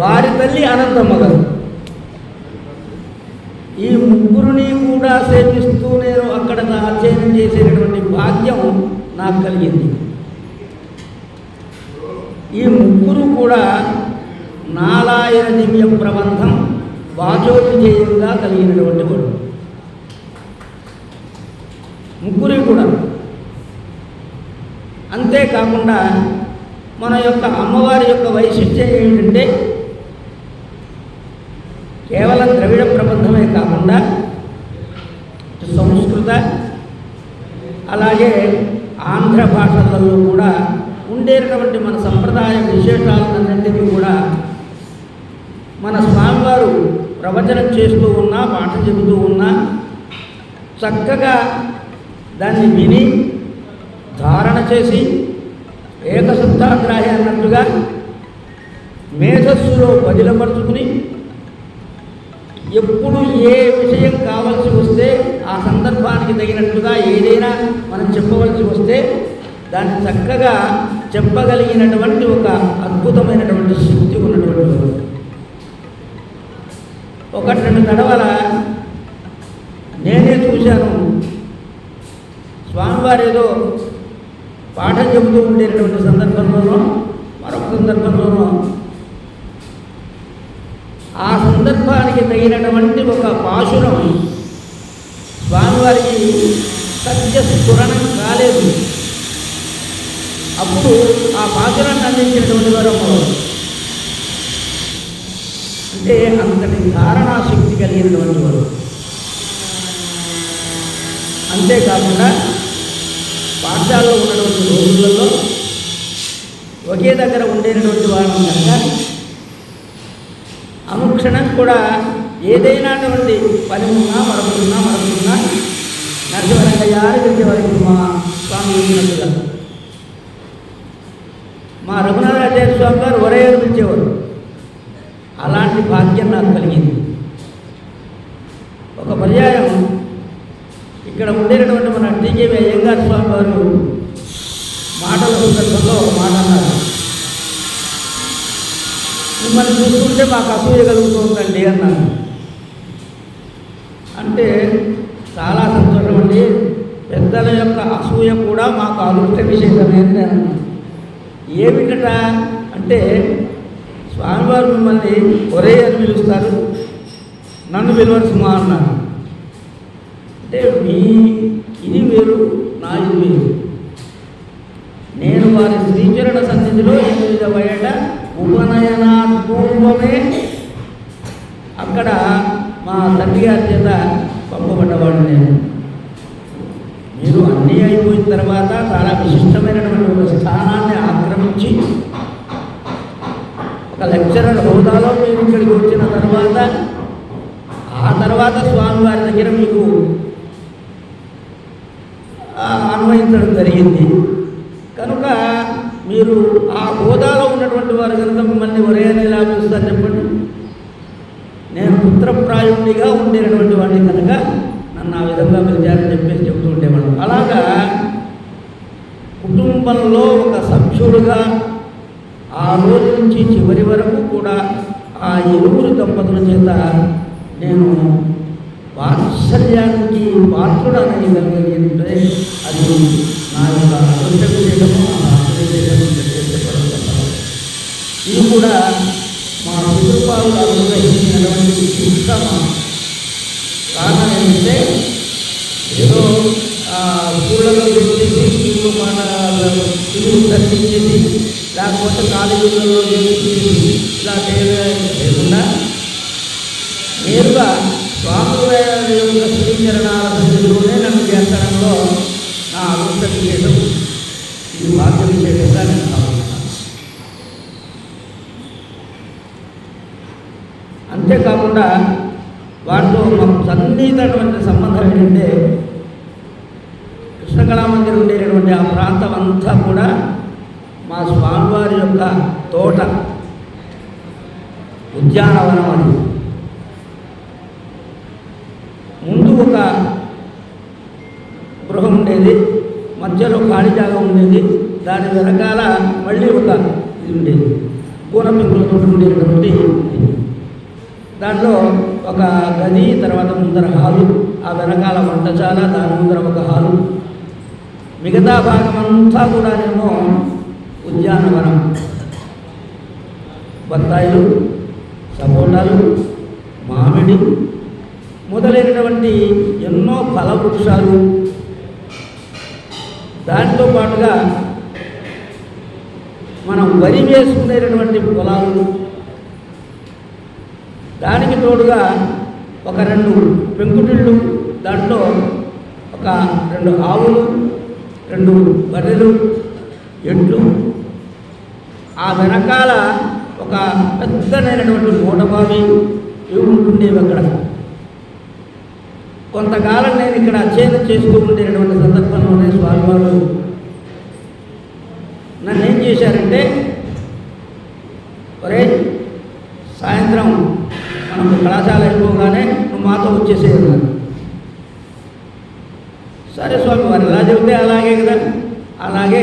వారి తల్లి అనంతమ్మ గారు ఈ ముగ్గురిని కూడా సేవిస్తూ నేను అక్కడ అధ్యయనం చేసేటటువంటి భాగ్యం నాకు కలిగింది. ఈ ముగ్గురు కూడా నాలాయన దివ్య ప్రబంధం వాచోపజేయంగా కలిగినటువంటి వాడు ముగ్గురు కూడా. అంతేకాకుండా మన యొక్క అమ్మవారి యొక్క వైశిష్ట్యం ఏంటంటే కేవలం ప్రబంధమే కాకుండా సంస్కృత అలాగే ఆంధ్ర భాషలలో కూడా ఉండేటటువంటి మన సంప్రదాయ విశేషాలన్నింటినీ కూడా మన స్వామివారు ప్రవచనం చేస్తూ ఉన్నా పాట చెబుతూ ఉన్నా చక్కగా దాన్ని విని ధారణ చేసి ఏకసత్తాగ్రాహి అన్నట్టుగా మేధస్సులో బదిలపరుచుకుని ఎప్పుడు ఏ విషయం కావాల్సి వస్తే ఆ సందర్భానికి తగినట్టుగా ఏదైనా మనం చెప్పవలసి వస్తే దాన్ని చక్కగా చెప్పగలిగినటువంటి ఒక అద్భుతమైనటువంటి శక్తి ఉన్నటువంటి ఒకటి రెండు తడవల నేనే చూశాను. స్వామివారు ఏదో పాఠం చెబుతూ ఉండేటటువంటి సందర్భంలోనూ మరొక సందర్భంలోనూ ఆ సందర్భానికి తగినటువంటి ఒక పాశురం స్వామివారికి సత్య స్ఫురణం కాలేదు. అప్పుడు ఆ పాశురాన్ని అందించినటువంటి వారు అంటే అంతటి ధారణాశక్తి కలిగినటువంటి వారు. అంతేకాకుండా పాఠశాలలో ఉన్నటువంటి రోజులలో ఒకే దగ్గర ఉండేటటువంటి వాళ్ళం కనుక క్షణం కూడా ఏదైనాటువంటి పని ఉన్నా మరొకరున్నా మరొకరున్నా నరసింహరంగయ్య అని పిలిచేవారికి మా స్వామి ఉన్నట్టుగా మా రఘునాథాచార్య స్వామి గారు ఒరేపించేవారు పిలిచేవారు అలాంటి భాగ్యం నాకు కలిగింది. ఒక పర్యాయం ఇక్కడ ఉండేటటువంటి మన టీకేవి అయ్యంగారు స్వామి గారు మాటల సందర్భంలో ఒక మాట అన్నారు. మిమ్మల్ని చూస్తుంటే మాకు అసూయ కలుగుతుందండి అన్నాను అంటే చాలా సంతోషం అండి. పెద్దల యొక్క అసూయ కూడా మాకు అదృష్ట విశేషమే అని నేను ఏమిటట అంటే స్వామివారు మిమ్మల్ని ఒరే అని పిలుస్తారు నన్ను పిలవలసి మా అన్నారు. అంటే మీ ఇది వేరు నా ఇది వేరు. నేను వారి శ్రీచరణ సన్నిధిలో ఎనిమిది బయట ఉపనయనా పూర్వమే అక్కడ మా తండ్రి గారి చేత పంపబడ్డవాడు నేను. మీరు అన్నీ అయిపోయిన తర్వాత చాలా విశిష్టమైనటువంటి ఒక స్థానాన్ని ఆక్రమించి ఒక లెక్చరర్ హోదాలో మీరు ఇక్కడికి వచ్చిన తర్వాత ఆ తర్వాత స్వామివారి దగ్గర మీకు అన్వయించడం జరిగింది. కనుక మీరు ఆ హోదాలో ఉన్నటువంటి వారు కనుక మిమ్మల్ని ఒరే అని ఎలా పిలుస్తారు చెప్పండి. నేను పుత్రప్రాయుణ్ణిగా ఉండేటటువంటి వాడిని కనుక నన్ను ఆ విధంగా పిలిచారని చెప్పేసి చెప్తూ ఉండేవాడు అలాగా కుటుంబంలో ఒక సభ్యుడుగా ఆ రోజు నుంచి చివరి వరకు కూడా ఆ ఇరువురు దంపతుల చేత నేను వాత్సల్యానికి పాత్రుడనగలిగితే అది నా యొక్క అదృష్టం విశేషము నా అదృష్ట ఇది కూడా మా పితృపాలు అనుగ్రహించినటువంటి ఉత్తమ కారణం ఏంటంటే ఏదో స్కూళ్ళలో ఊళ్ళలో పెట్టేసి ఇల్లు మన ఇల్లు కట్టించేసి లేకపోతే కాలేజీలలో చేసి ఇలా చేయకుండా నేరుగా స్వామివారి యొక్క శ్రీచరణాల సన్నిధిలోనే నన్ను చేర్చడంలో నా అభివృద్ధి చేయడం ఇది భాగ్య విశేషంగా నేను భావిస్తున్నాను అంతేకాకుండా వాటితో మాకు సన్నిహితటువంటి సంబంధం ఏంటంటే కృష్ణకళామందిరం ఉండేటటువంటి ఆ ప్రాంతం అంతా కూడా మా స్వామివారి యొక్క తోట ఉద్యానవనం అని ముందు ఒక గృహం ఉండేది మధ్యలో ఖాళీ జాగా ఉండేది దాని వెనకాల మళ్ళీ ఒక ఇది ఉండేది. కూన పెంకులతో ఉండేటువంటి దాంట్లో ఒక గది తర్వాత ముందర హాలు ఆ వెనకాల వంటశాల దాని ముందర ఒక హాలు. మిగతా భాగం అంతా కూడానేమో ఉద్యానవనం. బత్తాయిలు సపోటాలు మామిడి మొదలైనటువంటి ఎన్నో ఫల వృక్షాలు దాంతో పాటుగా మనం వరి వేసుకునేటటువంటి పొలాలు దానికి తోడుగా ఒక రెండు పెంకుటిళ్ళు దాంట్లో ఒక రెండు ఆవులు రెండు బర్రెలు ఎడ్లు. ఆ వెనకాల ఒక పెద్దనైనటువంటి మూటబావి ఇవి ఉంటుండేవి అక్కడ. కొంతకాలం నేను ఇక్కడ అధ్యయనం చేస్తూ ఉండేటువంటి సందర్భంలోనే స్వామివారు నన్ను ఏం చేశారంటే ఒరే సాయంత్రం కళాశాల అయిపోగానే నువ్వు మాతో వచ్చేసేయన్నాను సరే స్వామి వారు ఎలా చెబితే అలాగే కదా. అలాగే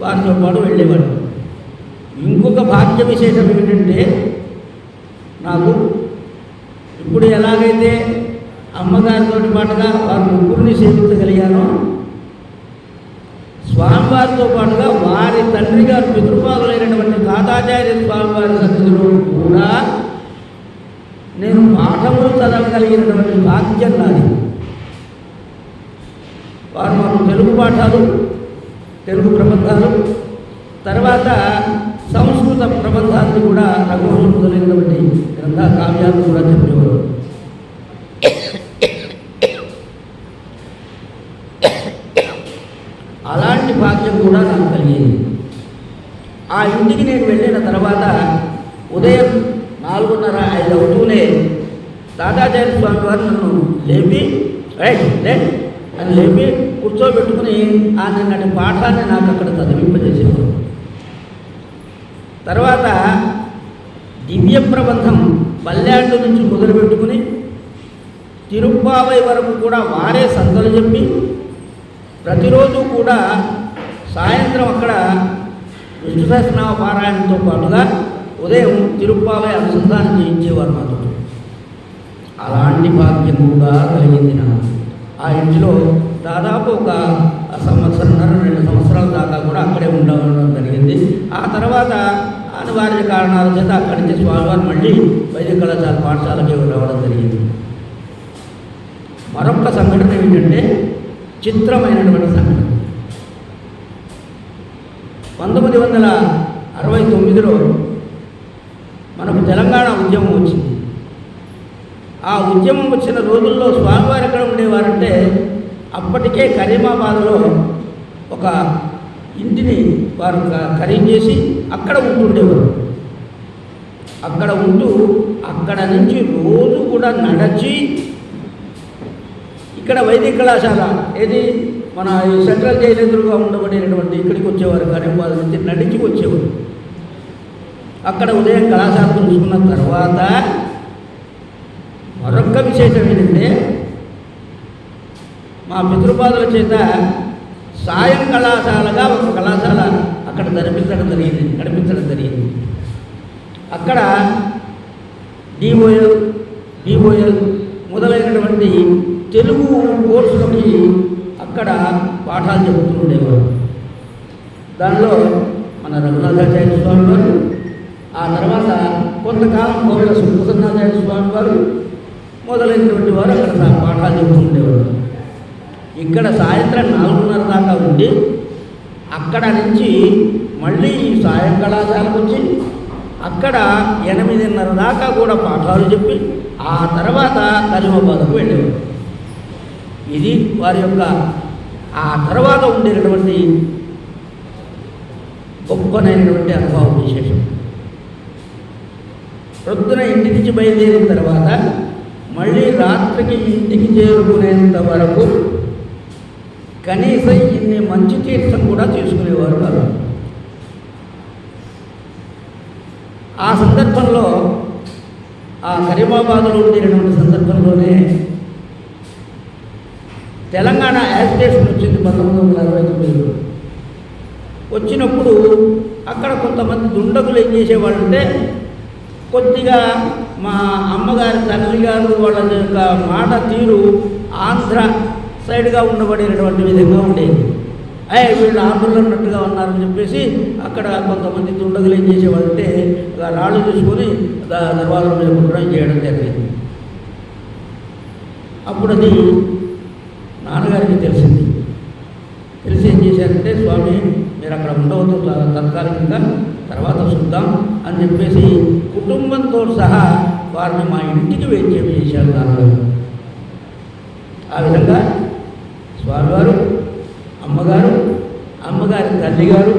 వారితో పాటు వెళ్ళేవాడు. ఇంకొక భాగ్య విశేషం ఏమిటంటే నాకు ఇప్పుడు ఎలాగైతే అమ్మగారితో పాటుగా వారి ముగ్గురిని సేవించగలిగానో స్వామివారితో పాటుగా వారి తండ్రి గారు పితృపాదులైనటువంటి తాతాచార్య స్వామివారి సన్నిధిలో కూడా కలిగినటువంటి భాగ్యం నాది వారు మాకు తెలుగు పాఠాలు తెలుగు ప్రబంధాలు తర్వాత సంస్కృత ప్రబంధాలను కూడా రఘువంశం మొదలైనటువంటి గ్రంథ కావ్యాలను కూడా చెప్పేవారు. అలాంటి భాగ్యం కూడా నాకు కలిగింది. ఆ ఇంటికి నేను వెళ్ళిన తర్వాత ఉదయం నాలుగున్నర ఐదు అవుతూనే తాతాచార్య స్వామి వారు నన్ను లేపి రైట్ రైట్ అని లేపి కూర్చోబెట్టుకుని ఆ నిన్నటి పాఠాన్ని నాకు అక్కడ చదివింపజేసేవారు తర్వాత దివ్య ప్రబంధం పల్లెండు నుంచి మొదలుపెట్టుకుని తిరుప్పావై వరకు కూడా వారే సంతలు చెప్పి ప్రతిరోజు కూడా సాయంత్రం అక్కడ విష్ణు సహస్రనామ పారాయణంతో పాటుగా ఉదయం తిరుప్పావై అనుసంధానం చేయించేవారు మాతో. అలాంటి భాగ్యం కూడా కలిగింది నాకు ఆ ఇంట్లో దాదాపు ఒక సంవత్సరంన్నర రెండు సంవత్సరాల దాకా కూడా అక్కడే ఉండడం జరిగింది. ఆ తర్వాత అనివార్య కారణాల చేత అక్కడి నుంచి స్వామివారు మళ్ళీ వైద్య కళాశాల పాఠశాలకి రావడం జరిగింది. మరొక సంఘటన ఏమిటంటే చిత్రమైనటువంటి సంఘటన. పంతొమ్మిది వందల అరవై తొమ్మిదిలో మనకు తెలంగాణ ఉద్యమం వచ్చింది. ఆ ఉద్యమం వచ్చిన రోజుల్లో స్వామివారు ఎక్కడ ఉండేవారంటే అప్పటికే కరీమాబాద్లో ఒక ఇంటిని వారు ఖరీదు చేసి అక్కడ ఉంటుండేవారు. అక్కడ ఉంటూ అక్కడ నుంచి రోజు కూడా నడచి ఇక్కడ వైదిక కళాశాల ఏది మన సెంట్రల్ జైలు ఎదురుగా ఉండబడినటువంటి ఇక్కడికి వచ్చేవారు కరీంబాద్ నుంచి నడిచి వచ్చేవారు. అక్కడ ఉదయం కళాశాల చూసుకున్న తర్వాత మరొక విశేషం ఏంటంటే మా పితృపాదుల చేత సాయం కళాశాలగా ఒక కళాశాల అక్కడ నడిపించడం జరిగింది నడిపించడం జరిగింది. అక్కడ డిఓఎల్ డిఓఎల్ మొదలైనటువంటి తెలుగు కోర్సులకి అక్కడ పాఠాలు చెబుతూ ఉండేవారు. దానిలో మన రఘునాథాచార్య స్వామి వారు ఆ తర్వాత కొంతకాలం కోవిల సుప్రసన్నాచార్య స్వామి వారు మొదలైనటువంటి వారు అక్కడ పాఠాలు చెబుతూ ఉండేవారు ఇక్కడ సాయంత్రం నాలుగున్నర దాకా ఉండి అక్కడ నుంచి మళ్ళీ ఈ సాయం కళాశాలకు వచ్చి అక్కడ ఎనిమిదిన్నర దాకా కూడా పాఠాలు చెప్పి ఆ తర్వాత కరీమాబాద్కు వెళ్ళేవారు. ఇది వారి యొక్క ఆ తర్వాత ఉండేటటువంటి గొప్పనైనటువంటి అనుభవం విశేషం. ప్రొద్దున ఇంటి నుంచి బయలుదేరిన తర్వాత మళ్ళీ రాత్రికి ఇంటికి చేరుకునేంత వరకు కనీసం ఇన్ని మంచి తీర్థం కూడా తీసుకునేవారు కాదు. ఆ సందర్భంలో ఆ కరీమాబాద్లో ఉండేటువంటి సందర్భంలోనే తెలంగాణ యాజిటేషన్ వచ్చింది పంతొమ్మిది వందల అరవై తొమ్మిదిలో. వచ్చినప్పుడు అక్కడ కొంతమంది దుండగులు ఏం చేసేవాళ్ళంటే కొద్దిగా మా అమ్మగారి తండ్రి గారు వాళ్ళ యొక్క మాట తీరు ఆంధ్ర సైడ్గా ఉండబడినటువంటి విధంగా ఉండేది. అయ్యే వీళ్ళు ఆంధ్రలో ఉన్నట్టుగా ఉన్నారని చెప్పేసి అక్కడ కొంతమంది దుండగులు ఏం చేసేవారంటే ఆ రాళ్ళు తీసుకొని దర్వాజల మీద ఉండడం చేయడం జరిగింది. అప్పుడు అది నాన్నగారికి తెలిసింది. తెలిసి ఏం చేశారంటే స్వామి మీరు అక్కడ ఉండవద్దు తత్కాలికంగా తర్వాత చూద్దాం అని చెప్పేసి కుటుంబంతో సహా వారిని మా ఇంటికి వేచేపు చేశారు దానిలో ఆ విధంగా స్వామివారు అమ్మగారు అమ్మగారి తల్లిగారు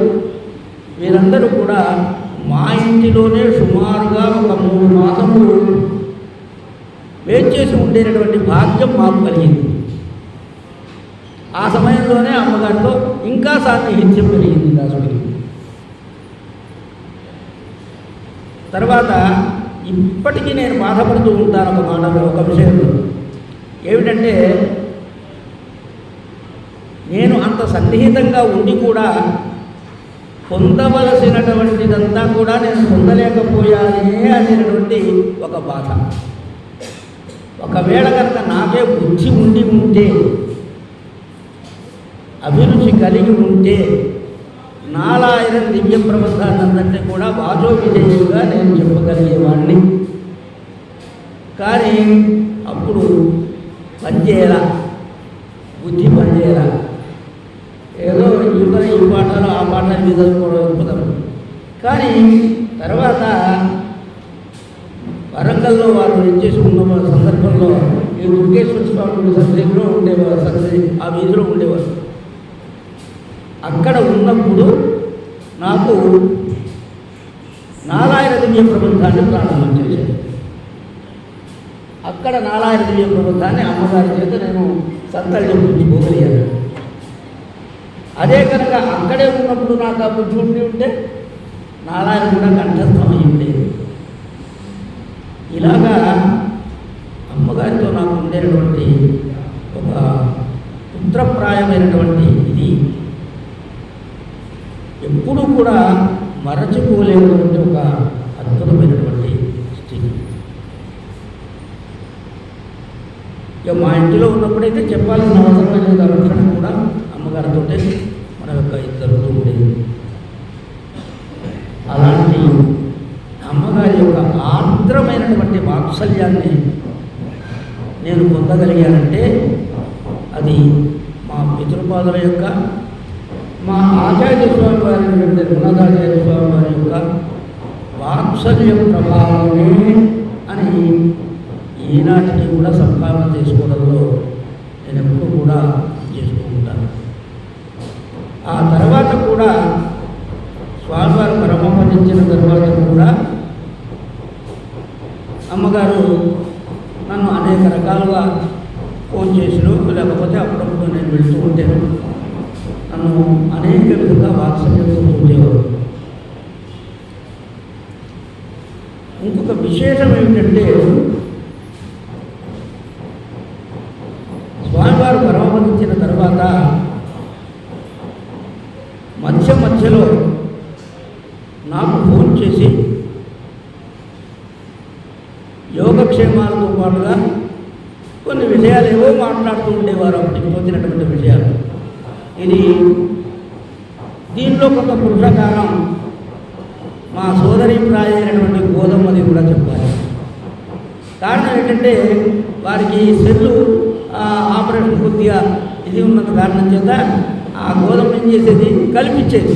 వీరందరూ కూడా మా ఇంటిలోనే సుమారుగా ఒక మూడు మాసములు వేచేసి ఉండేటటువంటి భాగ్యం మాకు కలిగింది. ఆ సమయంలోనే అమ్మగారితో ఇంకా సాన్నిహిత్యం పెరిగింది దాసుడికి. తర్వాత ఇప్పటికీ నేను బాధపడుతూ ఉంటాను ఒక మాటలో ఒక విషయంలో. ఏమిటంటే నేను అంత సన్నిహితంగా ఉండి కూడా పొందవలసినటువంటిదంతా కూడా నేను పొందలేకపోయానే అనేటువంటి ఒక బాధ. ఒకవేళ కనుక నాకే బుద్ధి ఉండి ఉంటే అభిరుచి కలిగి ఉంటే నాలాయిరం దివ్య ప్రబంధాన్నంటే కూడా వాచో విజయంగా నేను చెప్పగలిగేవాడిని కానీ అప్పుడు పనిచేయరా బుద్ధి పనిచేయరా ఏదో ఇతర ఈ పాటలు ఆ పాటలు మీద కూడా కానీ తర్వాత వరంగల్లో వారు చేసి ఉన్న సందర్భంలో ఈ దుర్గేశ్వర స్వామి సన్నిధిలో ఉండేవారు సన్నిధి ఆ వీధిలో ఉండేవారు అక్కడ ఉన్నప్పుడు నాకు నారాయణ దివ్య ప్రబంధాన్ని ప్రారంభం చేశాను అక్కడ నారాయణ దివ్య ప్రబంధాన్ని అమ్మగారి చేత నేను సంతలు పోగలిగాను అదే కనుక అక్కడే ఉన్నప్పుడు నాకు ఆ బుద్ధి ఉండి ఉంటే నారాయణ కూడా కంఠస్థమై ఉండేది. ఇలాగా అమ్మగారితో నాకు ఉండేటువంటి ఒక పుత్రప్రాయమైనటువంటి ఇది. ఎప్పుడూ కూడా మరచిపోలేనటువంటి ఒక అద్భుతమైనటువంటి స్థితి. ఇక మా ఇంటిలో ఉన్నప్పుడైతే చెప్పాల్సిన అవసరం లేదు ఆ కూడా అమ్మగారితో మన యొక్క ఇద్దరుతో ఉండేది. అలాంటి అమ్మగారి యొక్క ఆర్ద్రమైనటువంటి వాత్సల్యాన్ని నేను పొందగలిగానంటే అది మా పితృపాదుల యొక్క మా ఆచార్య స్వామి వారి గుణదాచార్య స్వామి వారి యొక్క వాత్సల్యం ప్రభావమే అని ఈనాటికి కూడా సంపాదన చేసుకోవడంలో నేను ఎప్పుడు కూడా చేసుకుంటాను ఆ తర్వాత కూడా స్వామివారు పరమపదించిన తర్వాత కూడా అమ్మగారు నన్ను అనేక రకాలుగా ఫోన్ చేసిను లేకపోతే అప్పుడప్పుడు నేను వెళ్తూ ఉంటాను. నన్ను అనేక విధంగా వాత్సల్యంతో ఉండేవారు ఇంకొక విశేషం ఏమిటంటే స్వామివారు పరమపదించిన తర్వాత మధ్య మధ్యలో నాకు ఫోన్ చేసి యోగక్షేమాలతో పాటుగా కొన్ని విషయాలు ఏవో మాట్లాడుతూ ఉండేవారు అప్పటికి తోచినటువంటి విషయాలు ఇది దీనిలో కొంత పురుషకారం మా సోదరి ప్రాయమైనటువంటి గోధుమది కూడా చెప్పాలి కారణం ఏంటంటే వారికి సెల్లు ఆపరేషన్ కొద్దిగా ఇది ఉన్నంత కారణం చేత ఆ గోధుమ ఏం చేసేది? కల్పించేది.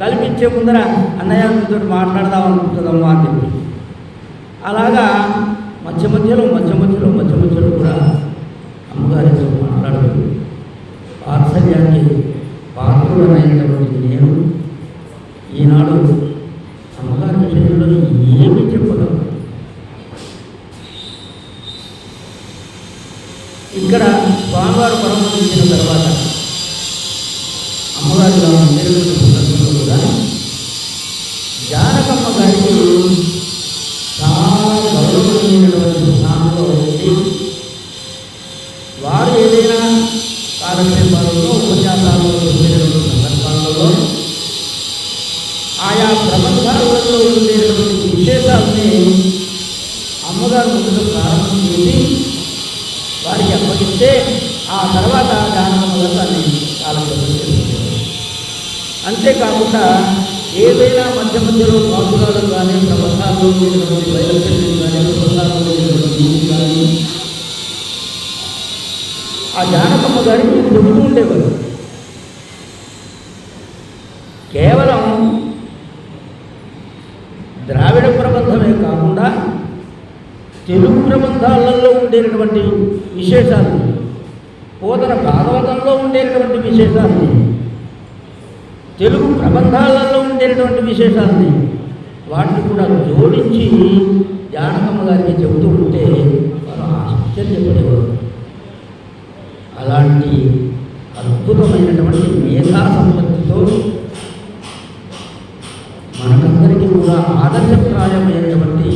కల్పించే ముందర అన్నయ్య మీతో మాట్లాడదాం అనుకుంటుందమ్మా అని చెప్పి. అలాగా మధ్య మధ్యలో మధ్య మధ్యలో మధ్య మధ్యలో కూడా అమ్మగారితో మాట్లాడుతూ వాత్సల్యానికి పాత్రుడనైనటువంటి నేను ఈనాడు చేసి వారికి అప్పగిస్తే ఆ తర్వాత దానం దాన్ని కాలక్షేపం అంతేకాకుండా ఏదైనా మధ్య మధ్యలో పాసురాలు కానీ ప్రబంధాల్లో ఉండేటువంటి బయలుదేరి కానీ ప్రబంధాల్లో ఉండేటువంటి కానీ ఆ జానకమ్మ గారికి చెబుతూ ఉండేవారు. కేవలం ద్రావిడ ప్రబంధమే కాకుండా తెలుగు ప్రబంధాలలో ఉండేటటువంటి విశేషాలు పోతన భాగవతంలో ఉండేటటువంటి విశేషాన్ని తెలుగు ప్రబంధాలలో ఉండేటటువంటి విశేషాలని వాటిని కూడా జోడించి జానకమ్మ గారికి చెబుతూ ఉంటే వారు ఆశ్చర్యపడేవారు. అలాంటి అద్భుతమైనటువంటి మేధా సంపత్తితో మనకందరికీ కూడా ఆదర్శప్రాయమైనటువంటి